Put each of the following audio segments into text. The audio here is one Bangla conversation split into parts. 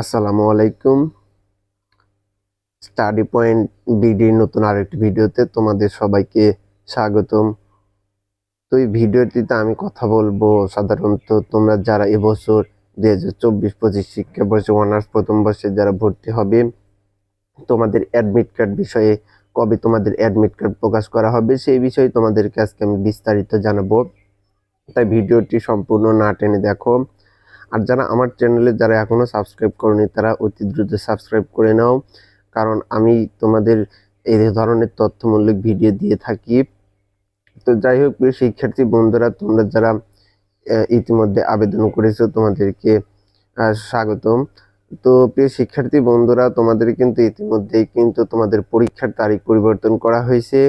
আসসালামু আলাইকুম। স্টাডি পয়েন্ট বিডির নতুন আরেকটি ভিডিওতে তোমাদের সবাইকে স্বাগতম। তো এই ভিডিওটিতে আমি কথা বলব সাধারণত তোমরা যারা এবছর দুই হাজার চব্বিশ পঁচিশ শিক্ষাবর্ষে অনার্স প্রথম বর্ষে যারা ভর্তি হবে, তোমাদের অ্যাডমিট কার্ড বিষয়ে কবে তোমাদের অ্যাডমিট কার্ড প্রকাশ করা হবে সেই বিষয়ে তোমাদেরকে আজকে আমি বিস্তারিত জানাব। তাই ভিডিওটি সম্পূর্ণ না টেনে দেখো। আর যারা আমার চ্যানেলে যারা এখনও সাবস্ক্রাইব করেনি, তারা অতি দ্রুত সাবস্ক্রাইব করে নাও। কারণ আমি তোমাদের এই ধরনের তথ্যমূলক ভিডিও দিয়ে থাকি। তো যাই হোক শিক্ষার্থী বন্ধুরা, তোমরা যারা ইতিমধ্যে আবেদন করেছ, তোমাদেরকে স্বাগতম। তো প্রিয় শিক্ষার্থী বন্ধুরা, তোমাদের কিন্তু ইতিমধ্যেই কিন্তু তোমাদের পরীক্ষার তারিখ পরিবর্তন করা হয়েছে।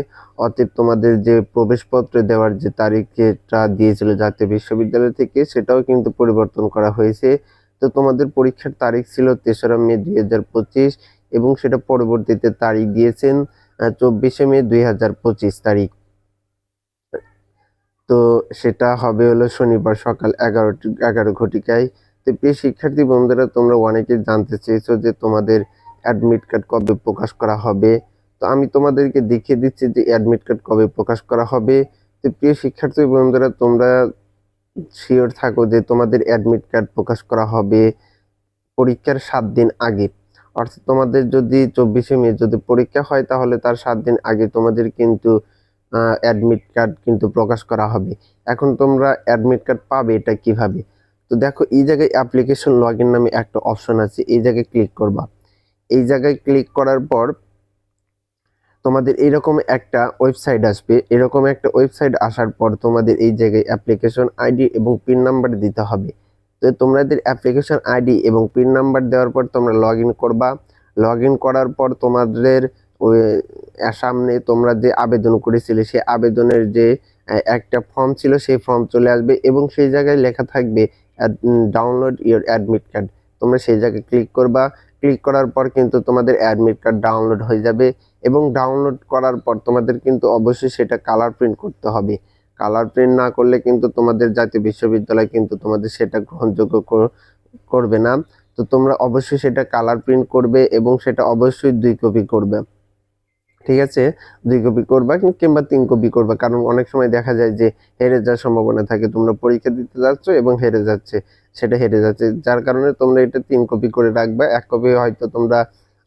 অতএব তোমাদের যে প্রবেশপত্র দেওয়ার যে তারিখটা দিয়েছিল জাতীয় বিশ্ববিদ্যালয় থেকে, সেটাও কিন্তু পরিবর্তন করা হয়েছে। তো তোমাদের পরীক্ষার তারিখ ছিল তেসরা মে দুই হাজার পঁচিশ এবং সেটা পরবর্তীতে তারিখ দিয়েছেন চব্বিশে মে দুই হাজার পঁচিশ তারিখ। তো সেটা হবে হলো শনিবার সকাল এগারোটি, এগারো ঘটিকায়। তো প্রিয় শিক্ষার্থী বন্ধুরা তোমরা অনেকে জানতে চেয়েছো যে তোমাদের অ্যাডমিট কার্ড কবে প্রকাশ করা হবে। তো আমি তোমাদেরকে দেখিয়ে দিচ্ছি যে অ্যাডমিট কার্ড কবে প্রকাশ করা হবে। তো প্রিয় শিক্ষার্থী বন্ধুরা, তোমরা শিওর থাকো যে তোমাদের অ্যাডমিট কার্ড প্রকাশ করা হবে পরীক্ষার সাত দিন আগে। অর্থাৎ তোমাদের যদি চব্বিশে মে যদি পরীক্ষা হয়, তাহলে তার সাত দিন আগে তোমাদের কিন্তু অ্যাডমিট কার্ড কিন্তু প্রকাশ করা হবে। এখন তোমরা অ্যাডমিট কার্ড পাবে এটা কীভাবে? তো দেখো, এই জায়গায় অ্যাপ্লিকেশন লগ ইন নামে একটা অপশন আছে, এই জায়গায় ক্লিক করবা। এই জায়গায় ক্লিক করার পর তোমাদের এরকম একটা ওয়েবসাইট আসবে। এরকম একটা ওয়েবসাইট আসার পর তোমাদের এই জায়গায় অ্যাপ্লিকেশন আইডি এবং পিন নাম্বার দিতে হবে। তো তোমাদের অ্যাপ্লিকেশন আইডি এবং পিন নাম্বার দেওয়ার পর তোমরা লগ ইন করবা। লগ ইন করার পর তোমাদের সামনে তোমরা যে আবেদন করেছিলে, সেই আবেদনের যে একটা ফর্ম ছিল, সেই ফর্ম চলে আসবে এবং সেই জায়গায় লেখা থাকবে ডাউনলোড ইওর অ্যাডমিট কার্ড তোমরা সেই জায়গায় ক্লিক করবা। ক্লিক করার পর কিন্তু তোমাদের অ্যাডমিট কার্ড ডাউনলোড হয়ে যাবে এবং ডাউনলোড করার পর তোমাদের কিন্তু অবশ্যই সেটা কালার প্রিন্ট করতে হবে। কালার প্রিন্ট না করলে কিন্তু তোমাদের জাতীয় বিশ্ববিদ্যালয় কিন্তু তোমাদের সেটা গ্রহণযোগ্য করবে না। তো তোমরা অবশ্যই সেটা কালার প্রিন্ট করবে এবং সেটা অবশ্যই দুই কপি করবে। ঠিক আছে, দুই কপি করবা কিংবা তিন কপি করবা। কারণ অনেক সময় দেখা যায় যে হেরে যাওয়ার সম্ভাবনা থাকে, তোমরা পরীক্ষা দিতে যাচ্ছ এবং হেরে যাচ্ছে, সেটা হেরে যাচ্ছে। যার কারণে তোমরা এটা তিন কপি করে রাখবা, এক কপি হয়তো তোমরা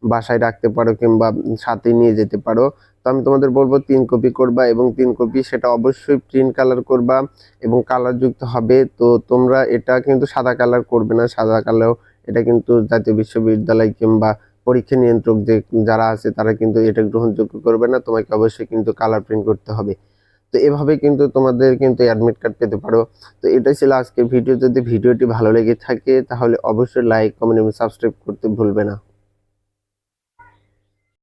বাসায় রাখতে পারো কিংবা সাথে নিয়ে যেতে পারো। তো আমি তোমাদের বলব তিন কপি করবা এবং তিন কপি সেটা অবশ্যই প্রিন্ট কালার করবা এবং কালার যুক্ত হবে। তো তোমরা এটা কিন্তু সাদা কালার করবে না, সাদা কালার এটা কিন্তু জাতীয় বিশ্ববিদ্যালয় কিংবা পরীক্ষা নিয়ন্ত্রক যে যারা আছে, তারা কিন্তু এটা গ্রহণযোগ্য করবে না। তোমাকে অবশ্যই কিন্তু কালার প্রিন্ট করতে হবে। তো এভাবে কিন্তু তোমাদের কিন্তু অ্যাডমিট কার্ড পেতে পারো। তো এটাই ছিল আজকের ভিডিও যদি ভিডিওটি ভালো লেগে থাকে, তাহলে অবশ্যই লাইক কমেন্ট এবং সাবস্ক্রাইব করতে ভুলবে না।